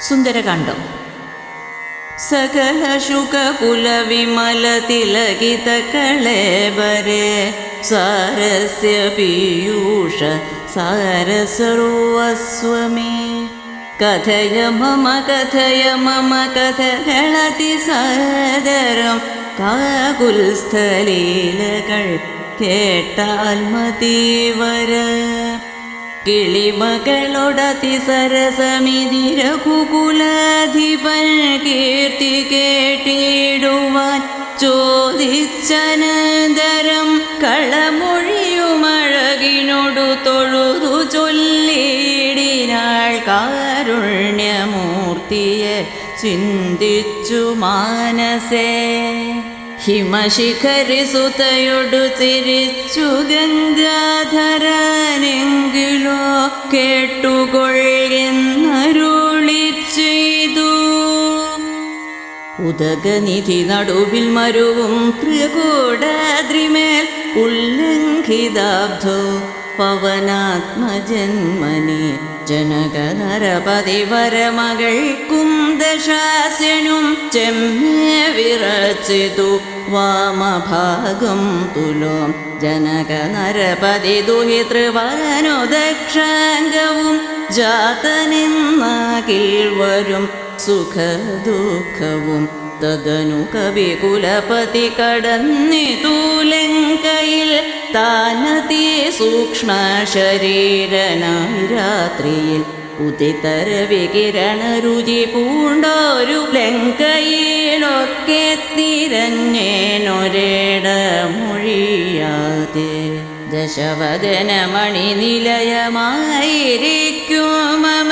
സുന്ദരകാന്ഡം. സകല ശുകകുല വിമല തിലകിത കളേബരെ സാരസ്യ പീയൂഷ സാരസ്വസ്വമേ കഥയ മമ കഥയ മമ കഥകളതി സാദരം കാകുൽസ്ഥലീലകൾ കേട്ടാൽ മതീവര. കിളിമകളൊടതി സരസമിതി രഘുകുലാധിപൻ കീർത്തി കേട്ടിടുവാൻ ചോദിച്ചനന്തരം കളമൊഴിയുമഴകിനോടു തൊഴുതു ചൊല്ലിടിനാൾ കാരുണ്യമൂർത്തിയെ ചിന്തിച്ചു മാനസേ. ഹിമശിഖരിസുതയൊടു തിരിച്ചു ഗംഗാധരനെങ്കിലോ കേട്ടുകൊള്ളെന്നരുളി ചെയ്തു. ഉദകനിധി നടുവിൽ മരുവും ത്രികൂടാദ്രിമേൽ ഉല്ലംഘിതാബ്ധോ പവനാത്മജന്മനി ജനക നരപതി വരമകൾക്കും ദശാസ്യനും ചെമ്മേ വിറച്ചിതു. വാമഭാഗം തുലോം ജനക നരപതി ദുഹിതൃവരനു ദക്ഷാംഗവും ജാതനിന്നാകിൽ വരും സുഖദുഃഖവും. തദനു കവി കുലപതി കടന്നിതു ലങ്കയിൽ താനതി സൂക്ഷ്മ ശരീരനായി രാത്രിയിൽ ഉദിതര വികിരണ രുചി പൂണ്ടൊരു ലങ്കയിലൊക്കെ തിരഞ്ഞേനൊരേട മൊഴിയാതെ ദശവദനമണി നിലയമായിരിക്കും മമ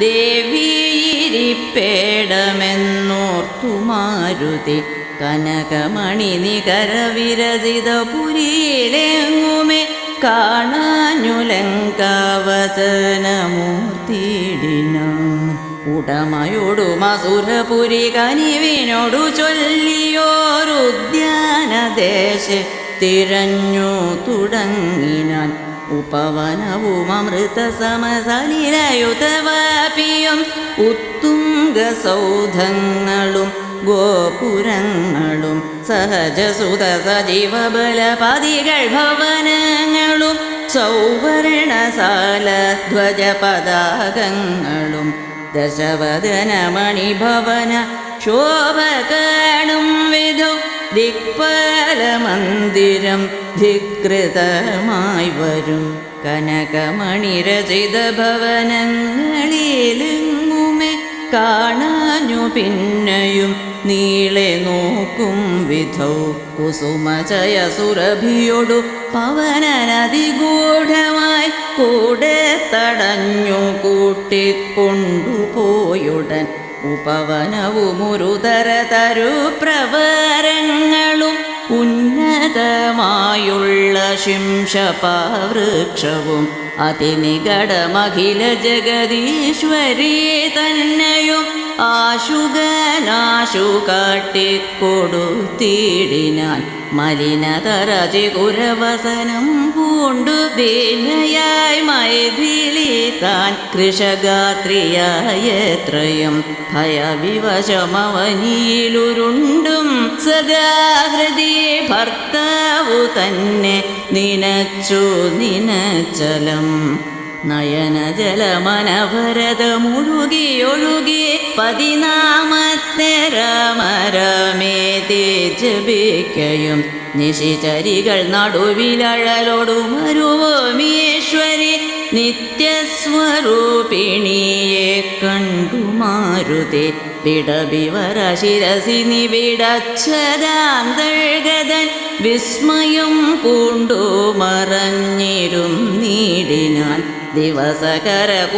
ദേവിയിരിപ്പേടമെന്നോർത്തു മാരുതി കനകമണി നികരവിരചിത പുരിയിലെങ്ങുമേ പുരിയിലെങ്ങുമേ കാണാഞ്ഞുലങ്കാവചനമൂർത്തിയിടിന ഉടമയോടു മസുരപുരി കനിവിനോടു ചൊല്ലിയോരുദ്യാനദേശെ തിരഞ്ഞു തുടങ്ങിനാൻ. ഉപവനവും അമൃത സമസലിലയുതവാപിയും ഉത്തുംഗ സൗധങ്ങളും ഗോപുരങ്ങളും സഹജസുത സജീവ ബലപതികൾ സൗവർണസാല ധ്വജ പതാകങ്ങളും ദശവദനമണിഭവന ശോഭകാണും വിധു ദിക്പാലമന്ദിരം ധികൃതമായി വരും. കനകമണിരചിത ഭവനങ്ങളിലെങ്ങുമേ കാണാനു പിന്നെയും നീളെ നോക്കും വിധൗ. കുസുമചയ സുരഭിയൊടു പവനനതിഗൂഢമായി കൂടെ തടഞ്ഞു കൂട്ടിക്കൊണ്ടുപോയുടൻ ഉപവനവുമുരുതര തരു പ്രവരങ്ങളും ഉന്നതമായുള്ള ശിംശപാവൃക്ഷവും അതിനികടമഖില ജഗദീശ്വരി തന്നെയും ആശുകനാശു കാട്ടിക്കൊടുത്തിടിനാൻ മലിനതറതി കുരവസനം പൂണ്ടു ദീനയായി മൈഥിലി താൻ കൃഷഗാത്രിയായത്രയും ഭയവിവശമവനിയിലുരുണ്ടും സദാഹൃതി ഭർത്താവു തന്നെ നിനച്ചു നിനച്ചലം. നയനജലമനഭരത മുഴുകിയൊഴുകി പതിനാമത്തെ രാമരമേതി ജപിക്കയും നിശിചരികൾ നടുവിലഴലോടുമരുവോമീശ്വരി നിത്യസ്വരൂപിണിയെ കണ്ടു മാരുതി വിടവിവര ശിരസി നിവിടച്ഛദാന്തർഗതൻ വിസ്മയം പൂണ്ടു മറഞ്ഞിരും നീടിനാൻ ദിവസകര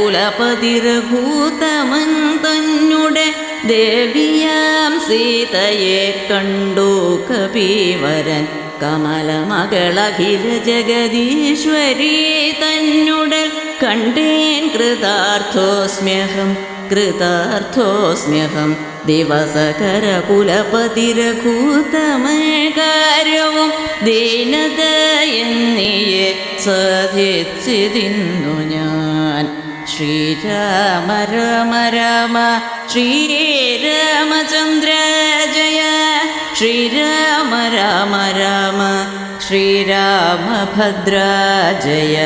തന്നെ ദേവിയാം സീതയെ കണ്ടു കപീവരൻ. കമലമകളഖില ജഗദീശ്വരി തന്നുടൽ കണ്ടേൻ കൃതാർത്ഥോസ്മ്യഹം കൃതാർത്ഥോസ്മ്യഹം. ദിവസകര കുലപതിരകൂതമകാര്യവും ദീനത എന്നിയെ സാധിച്ചിരുന്നു ഞാൻ. ശ്രീരാമ രാമ രാമ ശ്രീരാമചന്ദ്ര ജയ. ശ്രീരാമ രാമ രാമ ശ്രീരാമഭദ്ര ജയ.